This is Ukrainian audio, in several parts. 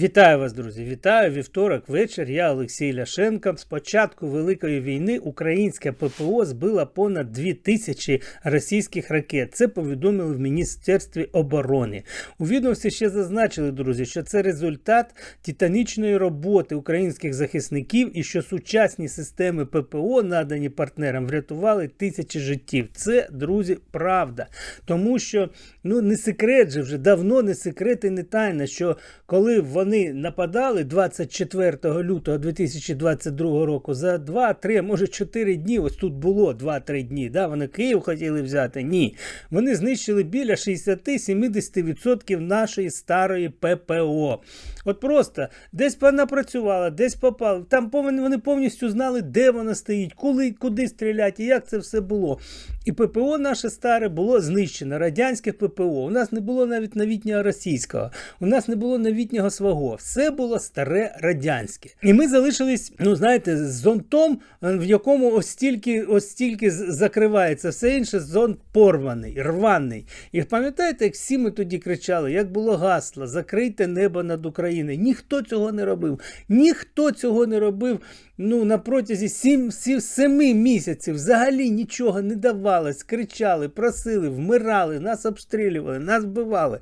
Вітаю вас, друзі! Вітаю вівторок вечір. Я Олексій Ляшенко. З початку Великої війни українське ППО збила понад 2000 російських ракет. Це повідомили в Міністерстві оборони. У відомстві ще зазначили, друзі, що це результат титанічної роботи українських захисників і що сучасні системи ППО, надані партнерам, врятували тисячі життів. Це, друзі, правда. Тому що ну не секрет же вже давно не секрет і не тайна, що коли вони нападали 24 лютого 2022 року за 2-3, може 4 дні, ось тут було 2-3 дні, да, вони Київ хотіли взяти. Ні. Вони знищили біля 60-70% нашої старої ППО. От просто десь вона працювала, десь попала. Там вони повністю знали, де вона стоїть, коли, куди стріляти, і як це все було. І ППО наше старе було знищено, радянське ППО. У нас не було навіть новітнього російського, у нас не було новітнього свого. Все було старе радянське. І ми залишились, ну знаєте, з зонтом, е, в якому ось стільки, ось стільки закривається, все інше зонт порваний, рваний. І пам'ятаєте, як всі ми тоді кричали, як було гасло, закрийте небо над Україною. Ніхто цього не робив. Ніхто цього не робив. Ну, на протязі сім, сім, семи місяців взагалі нічого не давалось. Кричали, просили, вмирали, нас обстрілювали, нас вбивали.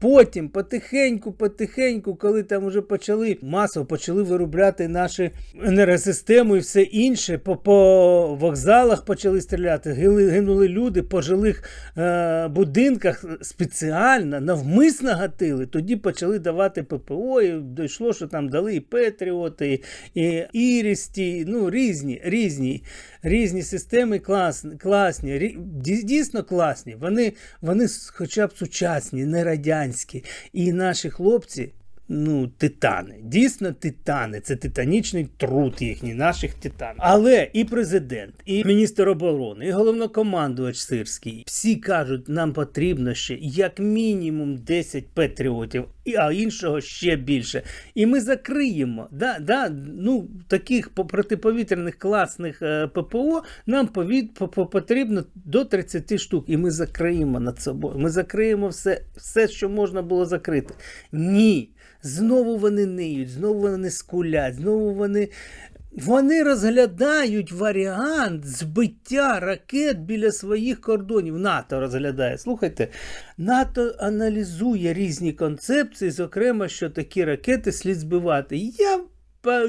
Потім потихеньку, потихеньку, коли там вже почали масово почали виробляти наші енергосистему і все інше, по, по вокзалах почали стріляти, гинули люди по жилих е, будинках спеціально, навмисно гатили. Тоді почали давати ППО, і дійшло, що там дали і Петріоти, і Ірісті, ну різні, різні, різні системи класні, класні, дійсно класні. Вони, вони хоча б сучасні, не радянські. І наші хлопці. Ну, титани, дійсно титани. Це титанічний труд їхній, наших титанів. Але і президент, і міністр оборони, і головнокомандувач Сирський всі кажуть, нам потрібно ще як мінімум 10 патріотів, а іншого ще більше. І ми закриємо. Да, да, ну, таких по- протиповітряних класних е, ППО нам повід, по- по- потрібно до 30 штук. І ми закриємо над собою. Ми закриємо все, все, що можна було закрити. Ні. Знову вони ниють, знову вони скулять, знову вони. Вони розглядають варіант збиття ракет біля своїх кордонів. НАТО розглядає. Слухайте, НАТО аналізує різні концепції, зокрема, що такі ракети слід збивати. Я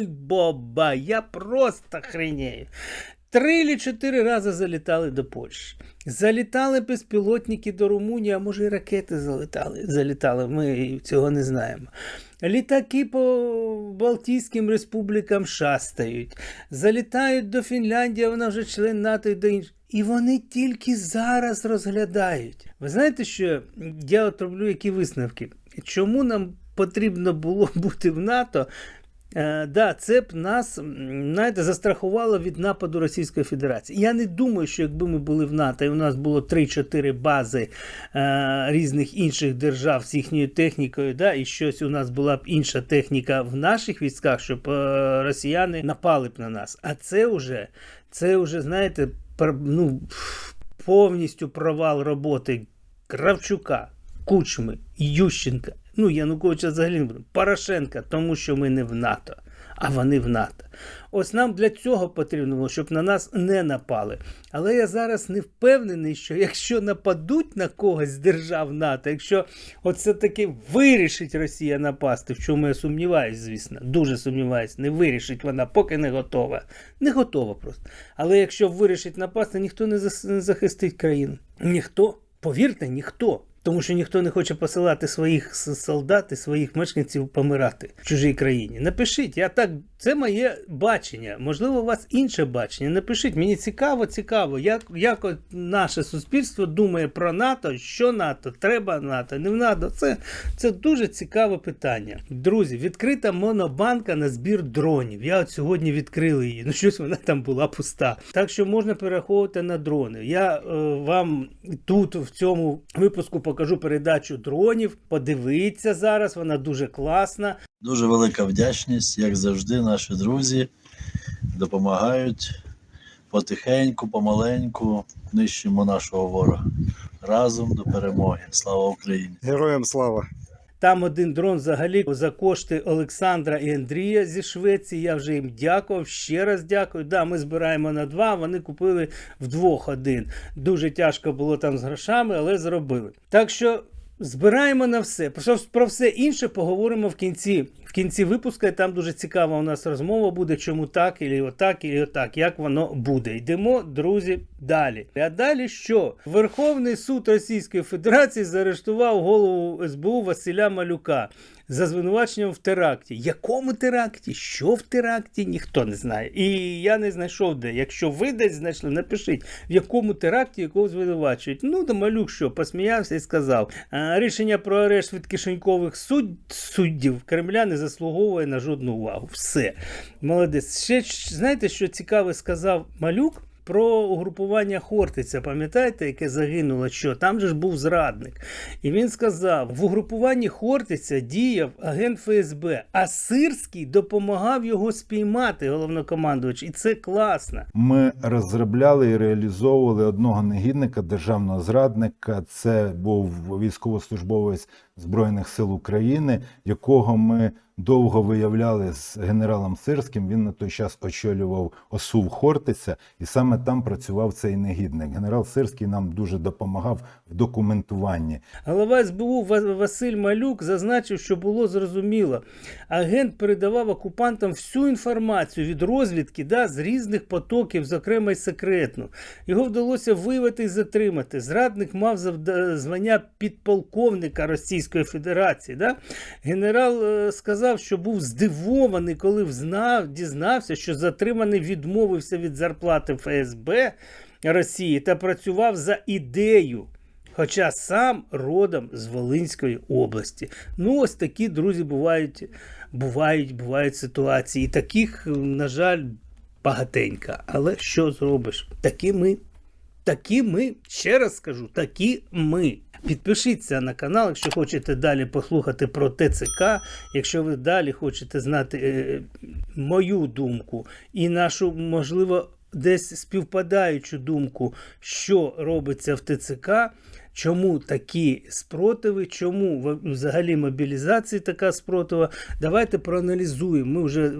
боба, я просто хренею. Три чи чотири рази залітали до Польщі. Залітали безпілотники до Румунії, а може і ракети залітали. залітали. Ми цього не знаємо. Літаки по Балтійським республікам шастають, залітають до Фінляндії, вона вже член НАТО і до інших. І вони тільки зараз розглядають. Ви знаєте, що я от роблю які висновки? Чому нам потрібно було бути в НАТО? Е, да, це б нас знаєте, застрахувало від нападу Російської Федерації. Я не думаю, що якби ми були в НАТО і у нас було 3-4 бази е, різних інших держав з їхньою технікою, да, і щось у нас була б інша техніка в наших військах, щоб е, росіяни напали б на нас. А це вже, це вже, знаєте, пр- ну, повністю провал роботи Кравчука, Кучми, Ющенка. Ну, Януковича взагалі. Порошенка, тому що ми не в НАТО, а вони в НАТО. Ось нам для цього потрібно було, щоб на нас не напали. Але я зараз не впевнений, що якщо нападуть на когось з держав НАТО, якщо оце таки вирішить Росія напасти, в чому я сумніваюся, звісно, дуже сумніваюся, не вирішить вона, поки не готова. Не готова просто. Але якщо вирішить напасти, ніхто не захистить країну. Ніхто. Повірте, ніхто. Тому що ніхто не хоче посилати своїх солдат і своїх мешканців помирати в чужій країні. Напишіть, я так, це моє бачення. Можливо, у вас інше бачення. Напишіть, мені цікаво, цікаво, як, як наше суспільство думає про НАТО, що НАТО, треба НАТО, не в НАТО. Це, це дуже цікаве питання. Друзі, відкрита монобанка на збір дронів. Я от сьогодні відкрили її. Ну щось вона там була пуста. Так що можна перераховувати на дрони. Я е, вам тут в цьому випуску покажу передачу дронів. Подивіться зараз, вона дуже класна. Дуже велика вдячність, як завжди, наші друзі допомагають потихеньку, помаленьку нищимо нашого ворога. Разом до перемоги. Слава Україні! Героям слава! Там один дрон взагалі за кошти Олександра і Андрія зі Швеції. Я вже їм дякував. Ще раз дякую. Да, ми збираємо на два. Вони купили вдвох один. Дуже тяжко було там з грошами, але зробили. Так що. Збираємо на все. Про, про все інше поговоримо в кінці. В кінці випуску там дуже цікава у нас розмова буде, чому так, і отак, і отак, як воно буде. Йдемо, друзі, далі. А далі що? Верховний суд Російської Федерації заарештував голову СБУ Василя Малюка за звинуваченням в теракті. Якому теракті? Що в теракті? Ніхто не знає. І я не знайшов де. Якщо ви десь знайшли, напишіть, в якому теракті якого звинувачують. Ну, да малюк що, посміявся і сказав. Рішення про арешт від кишенькових суд... суддів Кремля не заслуговує на жодну увагу. Все. Молодець. Ще знаєте, що цікаве сказав малюк? Про угрупування Хортиця, пам'ятаєте, яке загинуло, що там же ж був зрадник. І він сказав: в угрупуванні Хортиця діяв агент ФСБ, а Сирський допомагав його спіймати, головнокомандувач. І це класно. Ми розробляли і реалізовували одного негідника, державного зрадника. Це був військовослужбовець Збройних сил України, якого ми довго виявляли з генералом Сирським. Він на той час очолював ОСУВ Хортиця, і саме там працював цей негідник. Генерал Сирський нам дуже допомагав в документуванні. Голова СБУ Василь Малюк зазначив, що було зрозуміло. Агент передавав окупантам всю інформацію від розвідки да, з різних потоків, зокрема й секретну. Його вдалося виявити і затримати. Зрадник мав звання підполковника Російської Федерації. Да? Генерал е, сказав, що був здивований, коли взнав, дізнався, що затриманий відмовився від зарплати ФСБ Росії та працював за ідею. Хоча сам родом з Волинської області. Ну, ось такі, друзі, бувають, бувають, бувають ситуації. І таких, на жаль, багатенько. Але що зробиш? Такі ми. Такі ми, ще раз скажу, такі ми. Підпишіться на канал, якщо хочете далі послухати про ТЦК, якщо ви далі хочете знати е, мою думку і нашу, можливо, десь співпадаючу думку, що робиться в ТЦК, чому такі спротиви, чому взагалі мобілізації така спротива. Давайте проаналізуємо. Ми вже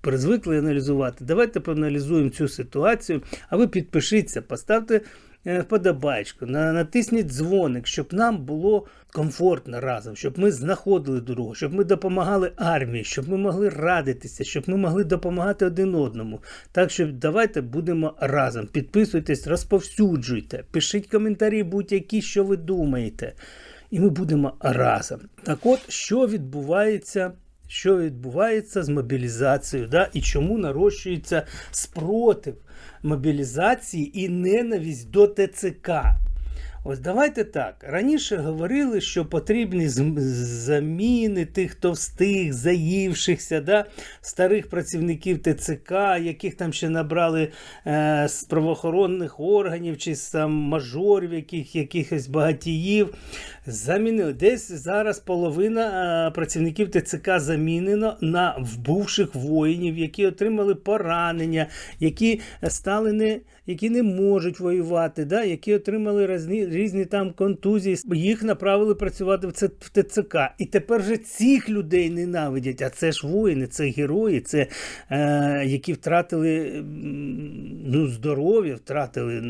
призвикли аналізувати. Давайте проаналізуємо цю ситуацію. А ви підпишіться, поставте вподобайку, натисніть дзвоник, щоб нам було комфортно разом, щоб ми знаходили друга, щоб ми допомагали армії, щоб ми могли радитися, щоб ми могли допомагати один одному. Так що давайте будемо разом. Підписуйтесь, розповсюджуйте, пишіть коментарі будь-які, що ви думаєте. І ми будемо разом. Так от, що відбувається що відбувається з мобілізацією, да? і чому нарощується спротив мобілізації і ненависть до ТЦК. Ось давайте так. Раніше говорили, що потрібні заміни тих, хто встиг, заївшихся, да? старих працівників ТЦК, яких там ще набрали е, з правоохоронних органів чи з там мажорів, яких, якихось багатіїв. Замінили. Десь зараз половина е, працівників ТЦК замінено на вбувших воїнів, які отримали поранення, які стали не, які не можуть воювати, да? які отримали різні, різні там контузії. Їх направили працювати в, ТЦК. І тепер вже цих людей ненавидять. А це ж воїни, це герої, це е, які втратили ну, здоров'я, втратили,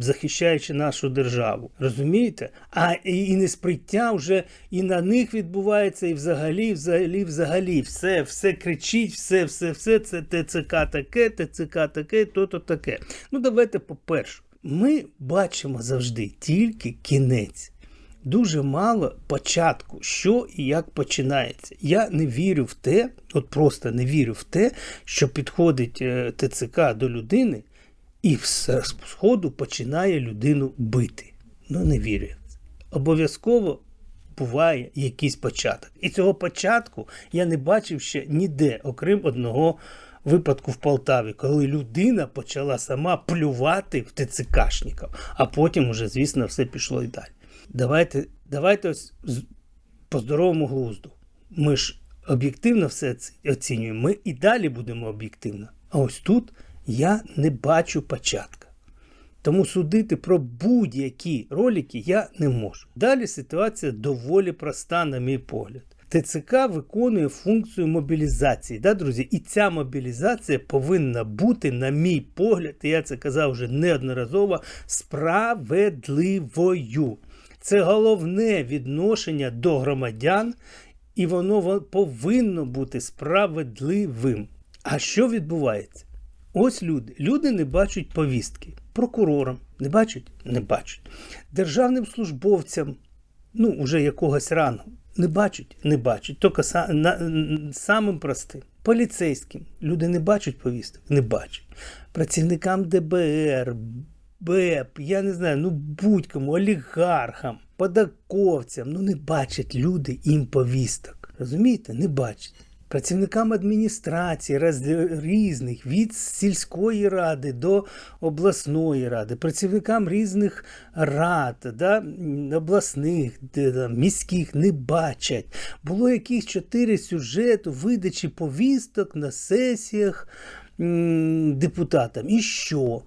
захищаючи нашу державу. Розумієте? А і, і несприття вже і на них відбувається, і взагалі, взагалі, взагалі, все, все кричить, все, все, все, це ТЦК таке, ТЦК таке, то-то таке. Ну, давайте по-перше, ми бачимо завжди тільки кінець. Дуже мало початку, що і як починається. Я не вірю в те, от просто не вірю в те, що підходить е, ТЦК до людини і з сходу починає людину бити. Ну, не вірю. Обов'язково буває якийсь початок. І цього початку я не бачив ще ніде, окрім одного випадку в Полтаві, коли людина почала сама плювати в ТЦКшників, а потім уже, звісно, все пішло і далі. Давайте, давайте ось по здоровому глузду. Ми ж об'єктивно все оцінюємо. Ми і далі будемо об'єктивно. А ось тут я не бачу початка. Тому судити про будь-які ролики я не можу. Далі ситуація доволі проста, на мій погляд. ТЦК виконує функцію мобілізації, да, друзі? І ця мобілізація повинна бути, на мій погляд, і я це казав вже неодноразово, справедливою. Це головне відношення до громадян, і воно повинно бути справедливим. А що відбувається? Ось люди. Люди не бачать повістки. Прокурорам не бачать? Не бачать. Державним службовцям, ну, уже якогось рангу, не бачать? Не бачать. Тільки самим простим. Поліцейським. Люди не бачать повісток? Не бачать. Працівникам ДБР, БЕП, я не знаю, ну будь-кому, олігархам, подаковцям, ну не бачать люди їм повісток. Розумієте? Не бачать. Працівникам адміністрації різних, від сільської ради до обласної ради, працівникам різних рад, да, обласних, міських не бачать. Було якісь чотири сюжети видачі повісток на сесіях депутатам. І що?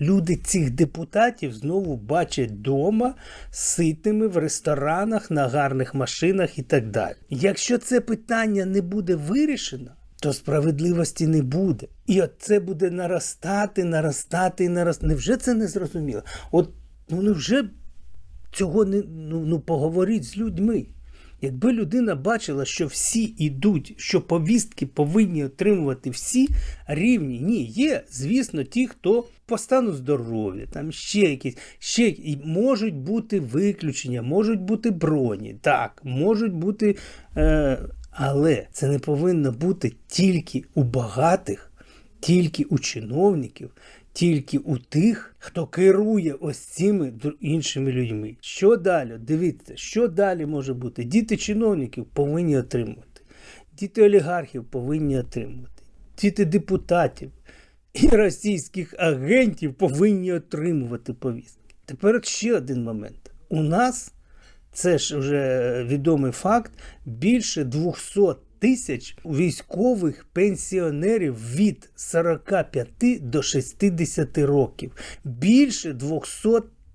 Люди цих депутатів знову бачать вдома ситими в ресторанах, на гарних машинах і так далі. Якщо це питання не буде вирішено, то справедливості не буде. І от це буде наростати, наростати і наростати. Невже це не зрозуміло? От ну невже цього не ну, ну поговоріть з людьми. Якби людина бачила, що всі йдуть, що повістки повинні отримувати всі рівні. Ні, є, звісно, ті, хто по стану здоров'я, там ще якісь, ще і можуть бути виключення, можуть бути броні, так, можуть бути. Е, але це не повинно бути тільки у багатих, тільки у чиновників, тільки у тих, хто керує ось цими іншими людьми. Що далі? Дивіться, що далі може бути? Діти чиновників повинні отримувати, діти олігархів повинні отримувати, діти депутатів і російських агентів повинні отримувати повістки. Тепер ще один момент. У нас це ж вже відомий факт, більше 200 тисяч військових пенсіонерів від 45 до 60 років. Більше 200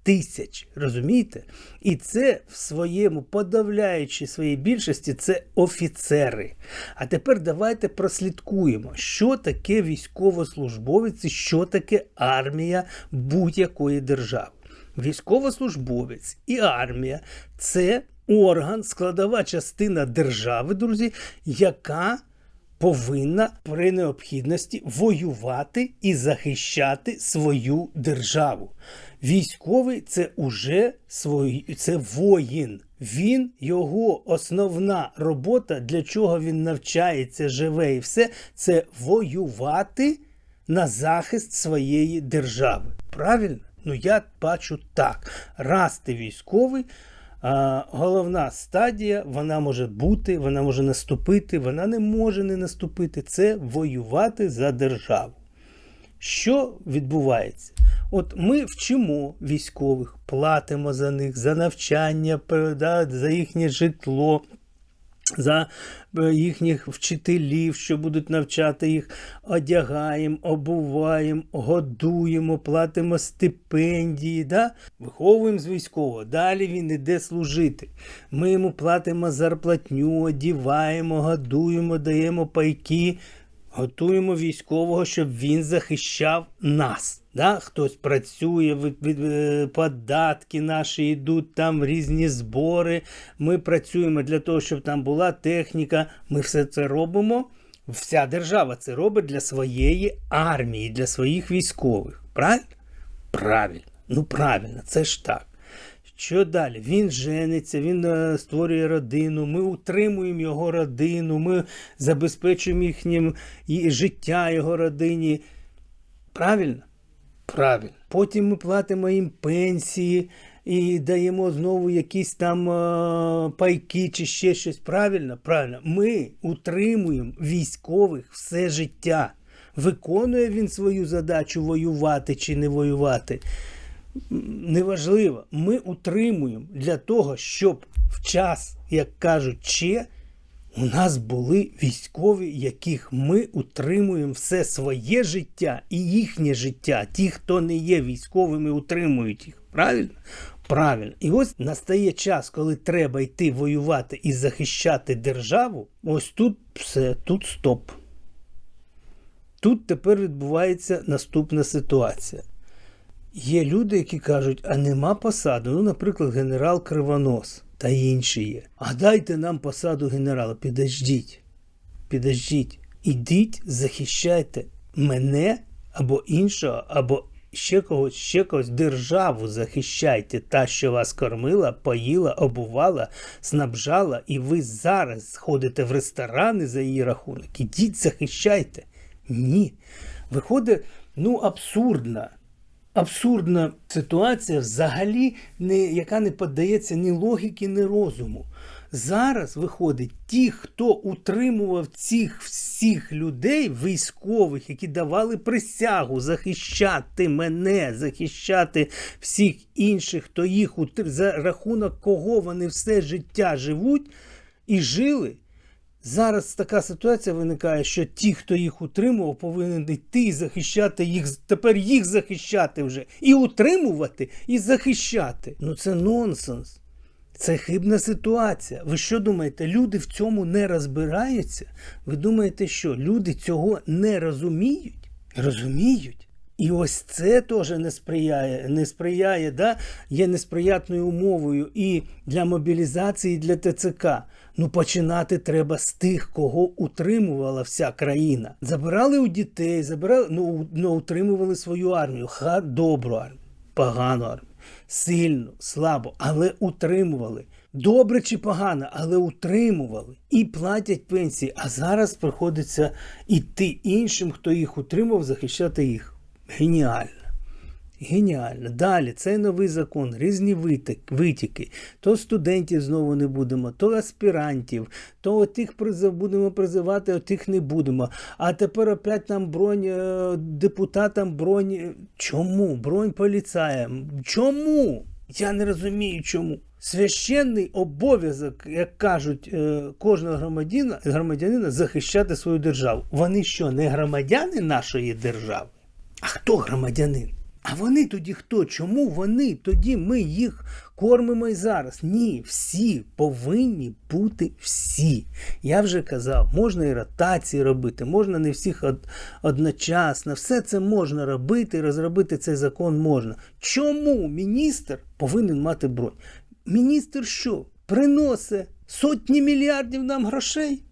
тисяч. Розумієте? І це в своєму подавляючій своїй більшості це офіцери. А тепер давайте прослідкуємо, що таке військовослужбовець і що таке армія будь-якої держави. Військовослужбовець і армія це орган, складова частина держави, друзі, яка повинна при необхідності воювати і захищати свою державу. Військовий це уже свої, це воїн. Він його основна робота, для чого він навчається, живе і все, це воювати на захист своєї держави. Правильно? Ну я бачу так. Раз ти військовий, головна стадія, вона може бути, вона може наступити, вона не може не наступити. Це воювати за державу. Що відбувається? От ми вчимо військових, платимо за них, за навчання, за їхнє житло, за е, їхніх вчителів, що будуть навчати їх, одягаємо, обуваємо, годуємо, платимо стипендії, да? виховуємо з військового. Далі він іде служити. Ми йому платимо зарплатню, одіваємо, годуємо, даємо пайки. Готуємо військового, щоб він захищав нас. Да? Хтось працює, податки наші йдуть, там різні збори. Ми працюємо для того, щоб там була техніка. Ми все це робимо. Вся держава це робить для своєї армії, для своїх військових. Правильно? Правильно. Ну правильно, це ж так. Що далі? Він жениться, він е, створює родину, ми утримуємо його родину, ми забезпечуємо їхнім і життя його родині. Правильно? Правильно. Потім ми платимо їм пенсії і даємо знову якісь там е, пайки чи ще щось. Правильно? Правильно. Ми утримуємо військових все життя. Виконує він свою задачу воювати чи не воювати неважливо, ми утримуємо для того, щоб в час, як кажуть, че У нас були військові, яких ми утримуємо все своє життя і їхнє життя. Ті, хто не є військовими, утримують їх. Правильно? Правильно. І ось настає час, коли треба йти воювати і захищати державу. Ось тут все, тут стоп. Тут тепер відбувається наступна ситуація. Є люди, які кажуть, а нема посади. Ну, наприклад, генерал Кривонос та інші є. А дайте нам посаду генерала. Підождіть. Підождіть. Ідіть, захищайте мене або іншого, або ще когось, ще когось. Державу захищайте. Та, що вас кормила, поїла, обувала, снабжала, і ви зараз ходите в ресторани за її рахунок. Ідіть, захищайте. Ні. Виходить, ну, абсурдна абсурдна ситуація, взагалі, не, яка не піддається ні логіки, ні розуму. Зараз виходить, ті, хто утримував цих всіх людей, військових, які давали присягу захищати мене, захищати всіх інших, хто їх утр- за рахунок кого вони все життя живуть і жили. Зараз така ситуація виникає, що ті, хто їх утримував, повинен йти і захищати їх, тепер їх захищати вже. І утримувати, і захищати. Ну це нонсенс. Це хибна ситуація. Ви що думаєте, люди в цьому не розбираються? Ви думаєте, що люди цього не розуміють? Розуміють. І ось це теж не сприяє, не сприяє, да? є несприятною умовою і для мобілізації, і для ТЦК. Ну починати треба з тих, кого утримувала вся країна. Забирали у дітей, забирали, ну, ну утримували свою армію. Ха, добру армію, погану армію, сильну, слабо, але утримували. Добре чи погано, але утримували і платять пенсії. А зараз приходиться іти іншим, хто їх утримував, захищати їх. Геніально. Геніально. Далі цей новий закон, різні витіки. То студентів знову не будемо, то аспірантів, то отих будемо призивати, а тих не будемо. А тепер опять нам бронь е, депутатам бронь. Чому? Бронь поліцаям. Чому? Я не розумію, чому. Священний обов'язок, як кажуть, е, кожного громадянина, громадянина захищати свою державу. Вони що, не громадяни нашої держави? А хто громадянин? А вони тоді хто? Чому вони? Тоді ми їх кормимо і зараз. Ні, всі повинні бути всі. Я вже казав, можна і ротації робити, можна не всіх од- одночасно. Все це можна робити, розробити цей закон можна. Чому міністр повинен мати бронь? Міністр що? Приносить сотні мільярдів нам грошей?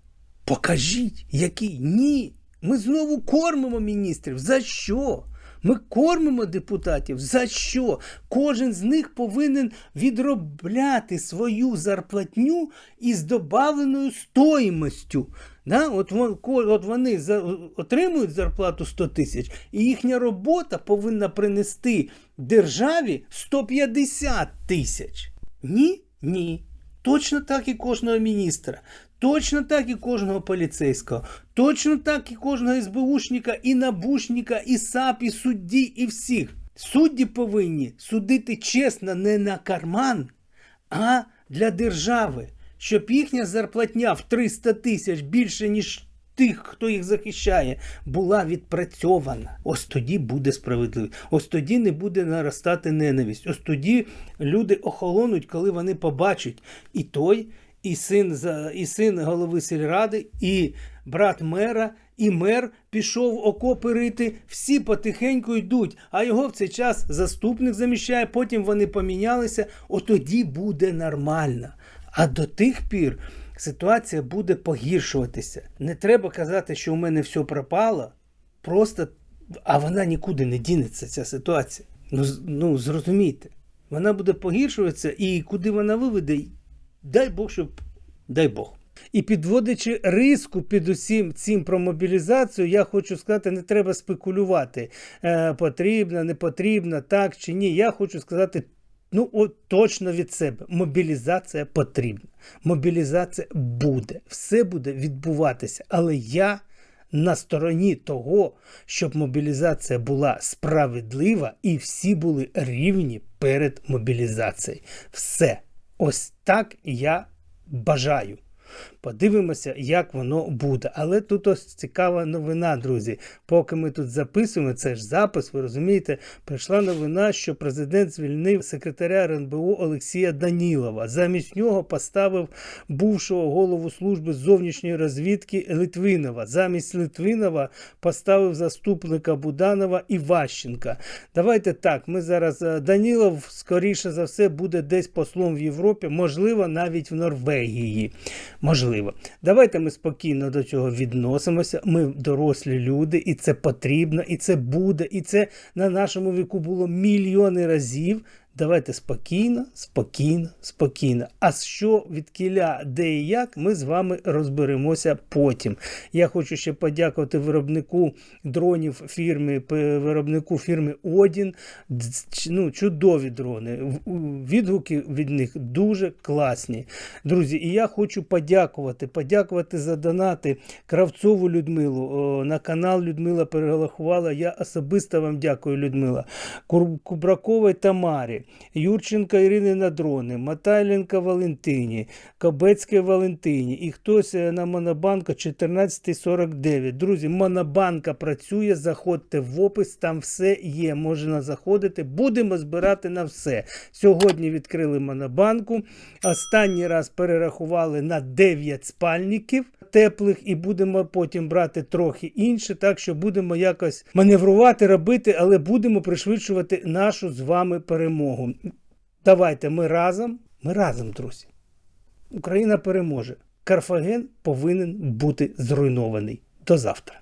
Покажіть, який? Ні. Ми знову кормимо міністрів. За що? Ми кормимо депутатів. За що? Кожен з них повинен відробляти свою зарплатню із добавленою стоїмостю. Да? От, от вони отримують зарплату 100 тисяч, і їхня робота повинна принести державі 150 тисяч. Ні? Ні. Точно так і кожного міністра. Точно так і кожного поліцейського, точно так і кожного СБУшника, і набушника, і САП, і судді, і всіх. Судді повинні судити чесно не на карман, а для держави, щоб їхня зарплатня в 300 тисяч більше, ніж тих, хто їх захищає, була відпрацьована. Ось тоді буде справедливість. Ось тоді не буде наростати ненависть. Ось тоді люди охолонуть, коли вони побачать і той, і син, і син голови сільради, і брат мера, і мер пішов окопи рити. Всі потихеньку йдуть, а його в цей час заступник заміщає, потім вони помінялися. Отоді буде нормально. А до тих пір ситуація буде погіршуватися. Не треба казати, що у мене все пропало. Просто, а вона нікуди не дінеться, ця ситуація. Ну, ну зрозумійте, вона буде погіршуватися, і куди вона виведе, дай Бог, щоб дай Бог. І підводячи риску під усім цим про мобілізацію, я хочу сказати, не треба спекулювати. Е, потрібно, не потрібно, так чи ні. Я хочу сказати, ну от точно від себе. Мобілізація потрібна. Мобілізація буде. Все буде відбуватися. Але я на стороні того, щоб мобілізація була справедлива і всі були рівні перед мобілізацією. Все. Ось так я бажаю. Подивимося, як воно буде. Але тут ось цікава новина, друзі. Поки ми тут записуємо, це ж запис, ви розумієте, прийшла новина, що президент звільнив секретаря РНБО Олексія Данілова. Замість нього поставив бувшого голову служби зовнішньої розвідки Литвинова. Замість Литвинова поставив заступника Буданова Іващенка. Давайте так. Ми зараз е, Данілов, скоріше за все, буде десь послом в Європі, можливо, навіть в Норвегії. Можливо. Давайте ми спокійно до цього відносимося. Ми дорослі люди, і це потрібно, і це буде, і це на нашому віку було мільйони разів. Давайте спокійно, спокійно, спокійно. А що від кіля, де і як, ми з вами розберемося потім. Я хочу ще подякувати виробнику дронів фірми, виробнику фірми Одін. Ну, чудові дрони. Відгуки від них дуже класні. Друзі, і я хочу подякувати, подякувати за донати Кравцову Людмилу. На канал Людмила перерахувала. Я особисто вам дякую, Людмила. Кубраковій Тамарі, Юрченка Ірини Надрони, Матайленка Валентині, Кобецькій Валентині і хтось е, на Монобанка 1449. Друзі, Монобанка працює, заходьте в опис, там все є. Можна заходити. Будемо збирати на все. Сьогодні відкрили Монобанку. Останній раз перерахували на 9 спальників теплих і будемо потім брати трохи інше, так що будемо якось маневрувати, робити, але будемо пришвидшувати нашу з вами перемогу. Давайте ми разом, ми разом, друзі. Україна переможе. Карфаген повинен бути зруйнований. До завтра.